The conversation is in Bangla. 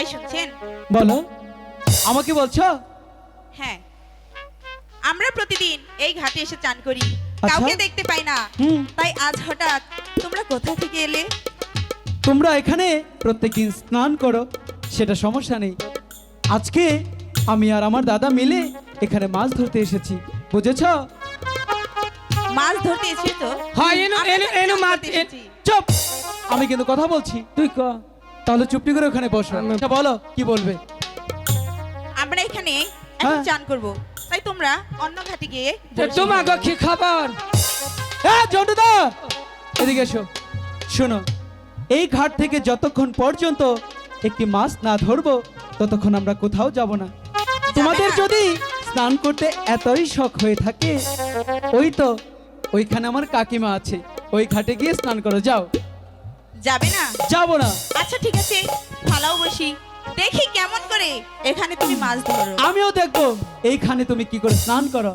এই শুনছেন? বলো। আমাকে বলছো? হ্যাঁ। আমরা প্রতিদিন এই ঘাটে এসে চান করি। আচ্ছা। কাউকে দেখতে পাই না। তাই আজ হঠাৎ তোমরা কোথা থেকে এলে? তোমরা এখানে প্রত্যেকদিন স্নান করো সেটা সমস্যা নেই। আজকে আমি আর আমার দাদা মিলে এখানে মাছ ধরতে এসেছি বুঝেছ? মাছ ধরতে এসেছ? হ্যাঁ এনো এনো এনো মাছ চুপ! আমি কিন্তু কথা বলছি। তুই ক? তাহলে চুপটি করে ওখানে বসো। আচ্ছা, বলো কি বলবে? আমরা এখানে এখন হ্যাঁ। চান করব। তাই তোমরা অন্য ঘাটে গিয়ে। তোমাকে কি খবর? হ্যাঁ জন্টুদা এদিকে এসো। শোনো এই ঘাট থেকে যতক্ষণ পর্যন্ত একটি মাছ না ধরবো ততক্ষণ আমরা কোথাও যাব না। তোমাদের যদি স্নান করতে এতই শখ হয়ে থাকে ওই তো ওইখানে আমার কাকিমা আছে। ওই ঘাটে গিয়ে স্নান করো যাও। যাবে না? যাব না। আচ্ছা ঠিক আছে। ফালাও বসি। দেখি কেমন করে এখানে তুমি মাছ ধরো। আমিও দেখব। এইখানে তুমি কি করে স্নান করো।